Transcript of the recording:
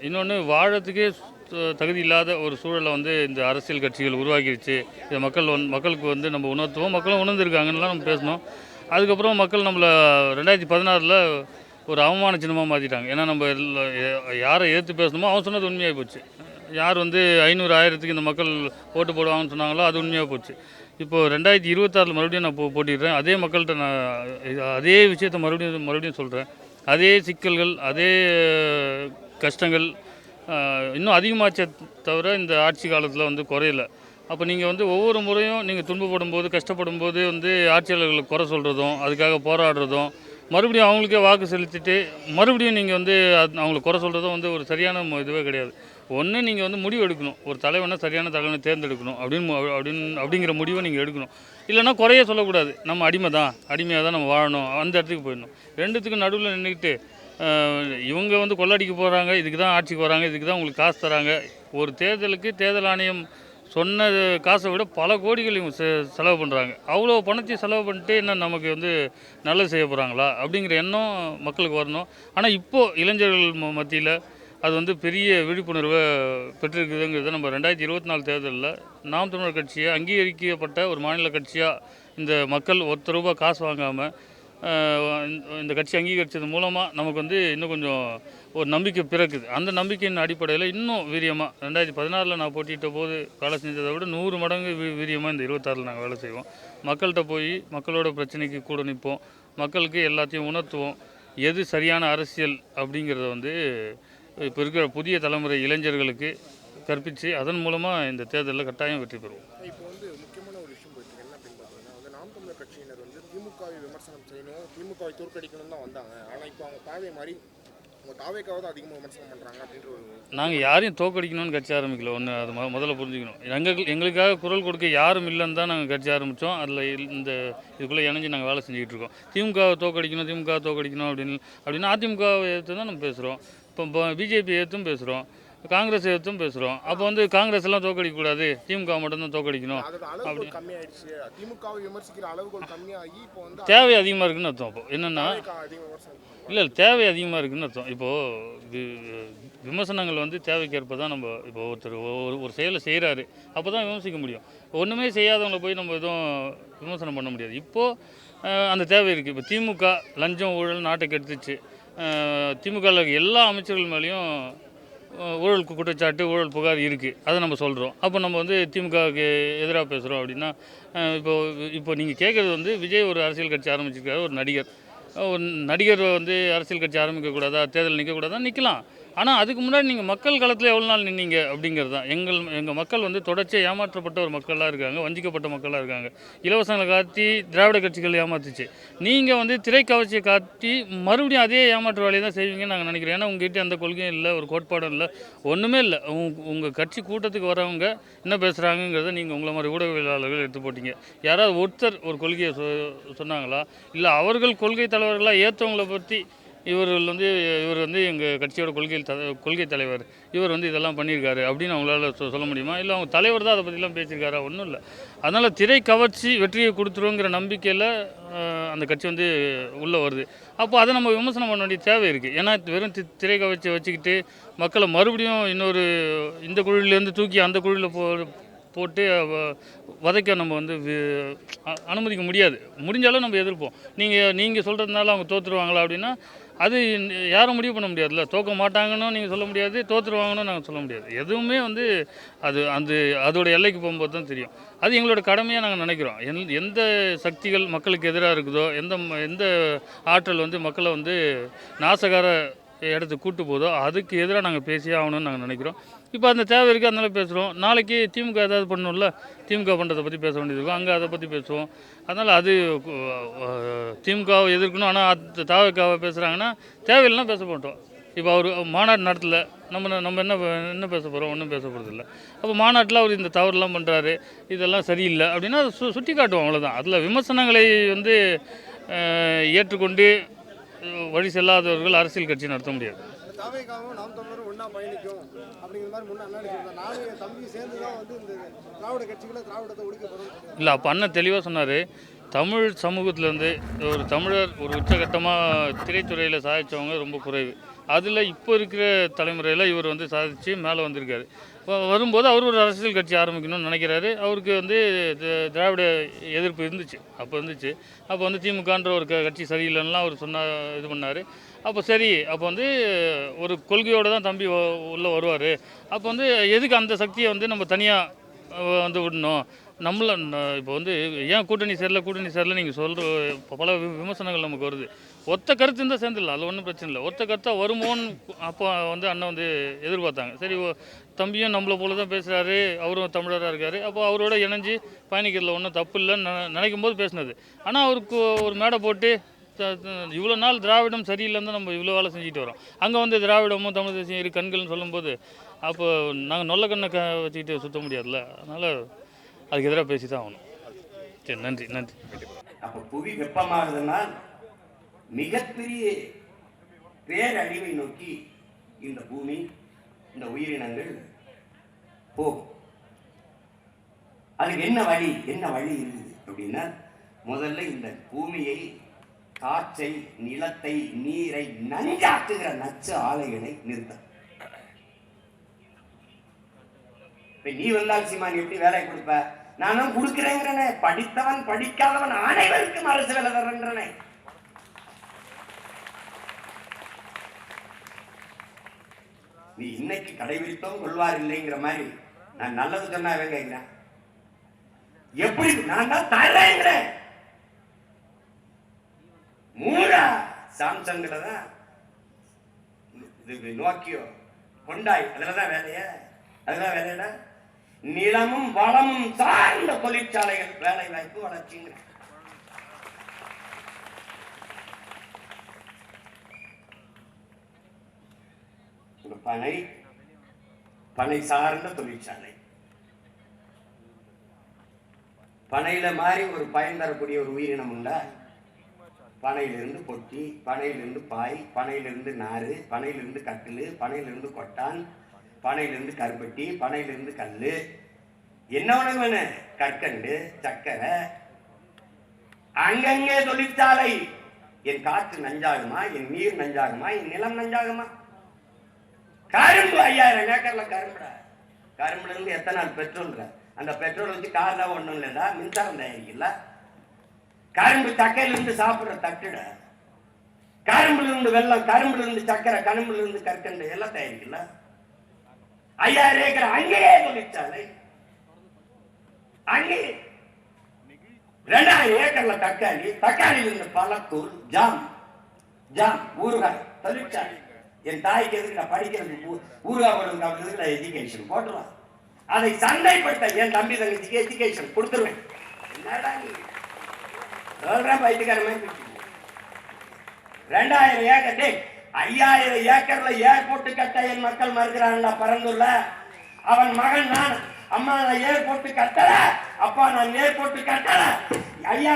இன்னொன்று வாழறதுக்கே தகுதி இல்லாத ஒரு சூழலை வந்து இந்த அரசியல் கட்சிகள் உருவாக்கிடுச்சு இதை மக்கள் வந் மக்களுக்கு வந்து நம்ம உணர்த்துவோம். மக்களும் உணர்ந்துருக்காங்கன்னுலாம் நம்ம பேசணும். அதுக்கப்புறம் மக்கள் நம்மளை ரெண்டாயிரத்தி பதினாறில் ஒரு அவமான சின்னமாக மாற்றிட்டாங்க ஏன்னா நம்ம எல்லா- யாரை எதிர்த்து பேசணுமோ அவன் சொன்னது உண்மையாகி போச்சு. யார் வந்து ஐநூறு ஆயிரத்துக்கு இந்த மக்கள் ஓட்டு போடுவாங்கன்னு சொன்னாங்களோ அது உண்மையாக போச்சு. இப்போ ரெண்டாயிரத்தி இருபத்தாறில் மறுபடியும் நான் போ போட்டிடுறேன். அதே மக்கள்கிட்ட நான் அதே விஷயத்தை மறுபடியும் மறுபடியும் சொல்கிறேன் அதே சிக்கல்கள் அதே கஷ்டங்கள் இன்னும் அதிகமாச்சே தவிர இந்த ஆட்சி காலத்தில் வந்து குறையல. அப்போ நீங்கள் வந்து ஒவ்வொரு முறையும் நீங்கள் துன்பப்படும் போது கஷ்டப்படும் போது வந்து ஆட்சியாளர்களை குறை சொல்கிறதும் அதுக்காக போராடுறதும் மறுபடியும் அவங்களுக்கே வாக்கு செலுத்திட்டு மறுபடியும் நீங்கள் வந்து அது- அவங்களை குறை சொல்கிறதும் வந்து ஒரு சரியான இதுவே கிடையாது. ஒன்று நீங்கள் வந்து முடிவு எடுக்கணும். ஒரு தலைவனை சரியான தலைவனை தேர்ந்தெடுக்கணும் அப்படின்னு அப்படின்னு அப்படிங்கிற முடிவை நீங்கள் எடுக்கணும். இல்லைன்னா குறைய சொல்லக்கூடாது. நம்ம அடிமை தான் அடிமையாக தான் நம்ம வாழணும். அந்த இடத்துக்கு போயிடணும். ரெண்டுத்துக்கும் நடுவில் நின்றுக்கிட்டு இவங்க வந்து கொள்ளடிக்க போகிறாங்க இதுக்கு தான் ஆட்சிக்கு வராங்க இதுக்கு தான் உங்களுக்கு காசு தராங்க. ஒரு தேர்தலுக்கு தேர்தல் ஆணையம் சொன்ன காசை விட பல கோடிகள் இவங்க செ- செலவு பண்ணுறாங்க அவ்வளோ பணத்தையும் செலவு பண்ணிட்டு என்ன நமக்கு வந்து நல்லது செய்ய போகிறாங்களா அப்படிங்கிற எண்ணம் மக்களுக்கு வரணும். ஆனால் இப்போது இளைஞர்கள் மத்தியில் அது வந்து பெரிய விழிப்புணர்வை பெற்றிருக்குதுங்கிறத நம்ம ரெண்டாயிரத்தி இருபத்தி நாலு தேர்தலில் நாம் தமிழர் கட்சியை அங்கீகரிக்கப்பட்ட ஒரு மாநில கட்சியாக இந்த மக்கள் ஒருத்தர் ரூபா காசு வாங்காமல் இந்த கட்சி அங்கீகரித்தது மூலமாக நமக்கு வந்து இன்னும் கொஞ்சம் ஒரு நம்பிக்கை பிறக்குது. அந்த நம்பிக்கையின் அடிப்படையில் இன்னும் வீரியமாக ரெண்டாயிரத்தி பதினாறில் நான் போட்டிட்ட போது வேலை செஞ்சதை விட நூறு மடங்கு வீ வீரியமாக இந்த இருபத்தாறில் நாங்கள் வேலை செய்வோம். மக்கள்கிட்ட போய் மக்களோட பிரச்சனைக்கு கூட நிற்போம் மக்களுக்கு எல்லாத்தையும் உணர்த்துவோம். எது சரியான அரசியல் அப்படிங்கிறத வந்து இப்போ இருக்கிற புதிய தலைமுறை இளைஞர்களுக்கு கற்பித்து அதன் மூலமாக இந்த தேர்தலில் கட்டாயம் வெற்றி பெறுவோம். இப்போ வந்து முக்கியமான ஒரு விஷயம் போயிட்டு. என்ன அப்படின்னு பார்த்தீங்கன்னா வந்து நாம் தமிழர் கட்சியினர் வந்து திமுகவை விமர்சனம் செய்யணும் திமுகவை தோற்கடிக்கணும் தான் வந்தாங்க. ஆனால் இப்போ அவங்க தாவே மாதிரி நாங்கள் யாரையும் தோக்கடிக்கணும்னு கட்சி ஆரம்பிக்கல. ஒன்று அது முதல்ல புரிஞ்சுக்கணும். எங்களுக்கு எங்களுக்காக குரல் கொடுக்க யாரும் இல்லைன்னு தான் நாங்கள் கட்சி ஆரம்பித்தோம் அதில் இந்த இதுக்குள்ளே இணைஞ்சு நாங்கள் வேலை செஞ்சுக்கிட்டு இருக்கோம். திமுகவை தோக்கடிக்கணும் திமுக தோக்கடிக்கணும் அப்படின்னு அப்படின்னு அதிமுகவை எடுத்து தான் நம்ம பேசுகிறோம் இப்போ பிஜேபி எடுத்தும் பேசுகிறோம் காங்கிரஸ் எடுத்தும் பேசுகிறோம் அப்போ வந்து காங்கிரஸ் எல்லாம் தோக்கடிக்கக்கூடாது. திமுக மட்டும்தான் தோக்கடிக்கணும். வந்து தேவை அதிகமாக இருக்குன்னு அர்த்தம் அப்போ. என்னென்னா பண்றாங்க. இல்லை தேவை அதிகமாக இருக்குன்னு அர்த்தம். இப்போது விமர்சனங்கள் வந்து தேவைக்கேற்ப தான் நம்ம இப்போ ஒருத்தர் ஒரு ஒரு செயலை செய்கிறாரு அப்போ தான் விமர்சிக்க முடியும். ஒன்றுமே செய்யாதவங்களை போய் நம்ம எதுவும் விமர்சனம் பண்ண முடியாது. இப்போது அந்த தேவை இருக்குது இப்போ திமுக லஞ்சம் ஊழல் நாட்டை கெடுத்துச்சு. திமுகவில் எல்லா அமைச்சர்கள் மேலேயும் ஊழல் குற்றச்சாட்டு ஊழல் புகார் இருக்குது அதை நம்ம சொல்கிறோம் அப்போ நம்ம வந்து திமுகவுக்கு எதிராக பேசுகிறோம் அப்படின்னா இப்போது இப்போ இப்போ நீங்கள் கேட்குறது வந்து விஜய் ஒரு அரசியல் கட்சி ஆரம்பிச்சிருக்காரு ஒரு நடிகர். ஒரு நடிகர் வந்து அரசியல் கட்சி ஆரம்பிக்கக்கூடாதா தேர்தல் நிற்கக்கூடாதா நிற்கலாம் ஆனால் அதுக்கு முன்னாடி நீங்கள் மக்கள் களத்தில் எவ்வளோ நாள் நின்னீங்க அப்படிங்கிறது தான். எங்கள் எங்கள் மக்கள் வந்து தொடர்ச்சியாக ஏமாற்றப்பட்ட ஒரு மக்களாக இருக்காங்க வஞ்சிக்கப்பட்ட மக்களாக இருக்காங்க. இலவசங்களை காட்டி திராவிட கட்சிகள் ஏமாத்துச்சு. நீங்கள் வந்து திரைக்கவர்ச்சியை காட்டி மறுபடியும் அதே ஏமாற்று வேலையை தான் செய்வீங்கன்னு நாங்கள் நினைக்கிறோம். ஏன்னா உங்ககிட்ட அந்த கொள்கையும் இல்லை ஒரு கோட்பாடும் இல்லை ஒன்றுமே இல்லை. உங்கள் கட்சி கூட்டத்துக்கு வரவங்க என்ன பேசுகிறாங்கங்கிறத நீங்கள் உங்களை மாதிரி ஊடகவியலாளர்கள் எடுத்து போட்டிங்க. யாராவது ஒருத்தர் ஒரு கொள்கையை சொ சொன்னாங்களா? இல்லை அவர்கள் கொள்கை தலைவர்களாக ஏற்றவங்களை பற்றி இவர்கள் வந்து இவர் வந்து எங்கள் கட்சியோட கொள்கை த கொள்கை தலைவர். இவர் வந்து இதெல்லாம் பண்ணியிருக்காரு அப்படின்னு அவங்களால சொல்ல முடியுமா? இல்லை அவங்க தலைவர் தான் அதை பற்றிலாம் பேசியிருக்காரா? ஒன்றும் இல்லை. அதனால் திரை கவர்ச்சி வெற்றியை கொடுத்துருங்கிற நம்பிக்கையில் அந்த கட்சி வந்து உள்ளே வருது. அப்போ அதை நம்ம விமர்சனம் பண்ண வேண்டிய தேவை இருக்குது ஏன்னா வெறும் தி திரை கவர்ச்சியை வச்சுக்கிட்டு மக்களை மறுபடியும் இன்னொரு இந்த குழுவிலேருந்து தூக்கி அந்த குழுவில் போ போட்டு வதைக்க நம்ம வந்து வி- அ- அனுமதிக்க முடியாது. முடிஞ்சாலும் நம்ம எதிர்ப்போம். நீங்கள் நீங்கள் சொல்கிறதுனால அவங்க தோற்றுருவாங்களா அப்படின்னா அது யாரும் முடிவு பண்ண முடியாதுல்ல. தோக்க மாட்டாங்கன்னு நீங்கள் சொல்ல முடியாது தோற்றுருவாங்கன்னு நாங்கள் சொல்ல முடியாது. எதுவுமே வந்து அது அந்த அதோட எல்லைக்கு போகும்போது தான் தெரியும். அது எங்களோட கடமையாக நாங்கள் நினைக்கிறோம். எந் எந்த சக்திகள் மக்களுக்கு எதிராக இருக்குதோ எந்த எந்த ஆற்றல் வந்து மக்களை வந்து நாசகார இடத்துக்கு கூட்டு போதோ அதுக்கு எதிராக நாங்கள் பேசியே ஆகணும்னு நாங்கள் நினைக்கிறோம். இப்போ அந்த தேவை இருக்குது அதனால பேசுகிறோம் நாளைக்கு திமுக ஏதாவது பண்ணணும்ல? திமுக பண்ணுறதை பற்றி பேச வேண்டியது இருக்கும். அங்கே அதை பற்றி பேசுவோம். அதனால் அது திமுகவை எதிர்க்கணும். ஆனால் தாவக்காவை பேசுகிறாங்கன்னா தேவையில்லைனா பேச மாட்டோம். இப்போ அவர் மாநாடு நடத்தல. நம்ம நம்ம என்ன என்ன பேச போகிறோம் ஒன்றும் பேச போகிறதில்ல அப்போ மாநாட்டில் அவர் இந்த தவறுலாம் பண்ணுறாரு இதெல்லாம் சரியில்லை அப்படின்னா சு சுட்டி காட்டுவோம் அவ்வளோதான் அதில் விமர்சனங்களை வந்து ஏற்றுக்கொண்டு வழி செல்லாதவர்கள் அரசியல் கட்சி நடத்த முடியாது. தாவேக்காவும் நாம் தமிழரும் ஒன்றா பயணிக்கும் அப்படிங்கிற மாதிரி முன்னே அண்ணா சொல்லியிருந்தார் நானும் என் தம்பி சேர்ந்து தான் வந்து இந்த திராவிட கட்சிகளை திராவிடத்தை ஒழிக்க போகிறோம் இல்லை அப்போ அண்ணன் தெளிவாக சொன்னார் தமிழ் சமூகத்திலேருந்து ஒரு தமிழர் ஒரு உச்சகட்டமாக திரைத்துறையில் சாதிச்சவங்க ரொம்ப குறைவு. அதில் இப்போ இருக்கிற தலைமுறையில் இவர் வந்து சாதித்து மேலே வந்திருக்காரு. வரும்போது அவர் ஒரு அரசியல் கட்சி ஆரம்பிக்கணும்னு நினைக்கிறாரு. அவருக்கு வந்து திராவிட எதிர்ப்பு இருந்துச்சு. அப்போ இருந்துச்சு. அப்போ வந்து திமுகன்ற ஒரு க- கட்சி சரியில்லைன்னா அவர் சொன்ன இது பண்ணார். அப்போ சரி அப்போ வந்து ஒரு கொள்கையோடு தான் தம்பி உள்ளே வருவார். அப்போ வந்து எதுக்கு அந்த சக்தியை வந்து நம்ம தனியாக வந்து விடணும்? நம்மள இப்போ வந்து ஏன் கூட்டணி சரியில்லை கூட்டணி சரியில்லை நீங்கள் சொல்கிற பல வி- விமர்சனங்கள் நமக்கு வருது. ஒத்த கருத்து இருந்தால் சேர்ந்துடலாம். அதில் ஒன்றும் பிரச்சனை இல்லை. ஒத்த கருத்தாக வருமோன்னு அப்போ வந்து அண்ணன் வந்து எதிர்பார்த்தாங்க. சரி ஓ, தம்பியும் நம்மளை போல தான் பேசுகிறாரு அவரும் தமிழராக இருக்கார். அப்போ அவரோட இணைஞ்சு பயணிக்கிறதுல ஒன்றும் தப்பு இல்லைன்னு நினைக்கும் போது பேசினது. ஆனால் அவருக்கு ஒரு மேடை போட்டு இவ்வளோ நாள் திராவிடம் சரியில்லைன்னு நம்ம இவ்வளோ வேலை செஞ்சுட்டு வரோம். அங்கே வந்து திராவிடமும் தமிழ் தேசியம் இரு கண்கள்னு சொல்லும்போது அப்போ நாங்கள் நொல்ல கண்ணை க வச்சுக்கிட்டு சுற்ற முடியாதுல்ல. அதனால் அதுக்கு எதிராக பேசி தான் ஆகணும். சரி நன்றி நன்றி. அப்போ புவி வெப்பமாகுதுன்னா மிகப்பெரிய பேரழிவை நோக்கி இந்த பூமி இந்த உயிரினங்கள் போகும். அதுக்கு என்ன வழி என்ன வழி இருக்குது அப்படின்னா முதல்ல இந்த பூமியை காற்றை நிலத்தை நீரை நஞ்சாக்குகிற நச்சு ஆலைகளை நிறுத்த. இப்ப நீ வந்தால் சீமான் எப்படி வேலை கொடுப்ப? நானும் கொடுக்கிறேங்கிறனே படித்தவன் படிக்காதவன் அனைவருக்கும் அரசு வேலை தர்றேன்றனே நீ இன்னைக்கு கடைபிடித்தோம் கொள்வார் இல்லைங்கிற மாதிரி. நான் நல்லது சொன்னா அவன் கேட்கிறேன் எப்படி? நான் தான் தர்றேங்கிறேன். மூடா. சாம்சங்கில் தான். இது நோக்கியோ? கொண்டாய். அதில் தான் வேலையா. அதுதான் வேலையடா. நிலமும் வளமும் சார்ந்த தொழிற்சாலைகள் வேலை வாய்ப்பு வளர்ச்சிங்க பனை பனை சார்ந்த தொழிற்சாலை. பனையில மாதிரி ஒரு பயன் தரக்கூடிய ஒரு உயிரினம் உண்டா? பனையிலிருந்து பொட்டி பனையிலிருந்து பாய் பனையிலிருந்து நாறு பனையிலிருந்து கட்டில் பனையிலிருந்து கொட்டான் பனையிலிருந்து கருப்பட்டி பனையிலிருந்து கல் என்ன உணவு வேணும் கற்கண்டு சக்கரை. அங்கங்கே தொழிற்சாலை. என் காற்று நஞ்சாகுமா? என் நீர் நஞ்சாகுமா? என் நிலம் நஞ்சாகுமா? கரும்பு ஐயாயிரம் ஏக்கர்ல கரும்புடா. கரும்புல இருந்து எத்தனை நாள் பெட்ரோல்ற அந்த பெட்ரோல் வச்சு கார்ல ஒண்ணும் இல்லைடா மின்சாரம் தயாரிக்கல கரும்பு சக்கையில இருந்து சாப்பிடுற தட்டுட. கரும்புல இருந்து வெள்ளம் கரும்புல இருந்து சக்கரை கரும்புல இருந்து கற்கண்டு எல்லாம் தயாரிக்கல ஐயாயிரம் ஏக்கர் அங்கேயே தொழிற்சாலை அங்கேயே ரெண்டாயிரம் ஏக்கர்ல தக்காளி தக்காளியில இருந்து பழத்தூள் ஜாம் ஜாம் ஊறுகாய் தொழிற்சாலை என் தாய்க்கு எதுக்கு நான் படிக்கிறது? ஊ- ஊறுகாய் நான் எஜுகேஷன் போட்டுருவேன் அதை சண்டைப்பட்ட என் தம்பி தங்கச்சிக்கு எஜுகேஷன் கொடுத்துருவேன். என்னடா நீ? சொல்றேன் பைத்தியக்கார மாதிரி ரெண்டாயிரம் ஏக்கர் டேய் ஐயாயிரம் ஏக்கர்ல ஏர்போர்ட் கட்ட என் மக்கள் மறுக்கிறான்டா பறந்துள்ள அவன் மகன் நான். அம்மா நான் ஏர்போர்ட் கட்டல. அப்பா நான் ஏர்போர்ட் கட்டல. ஐயா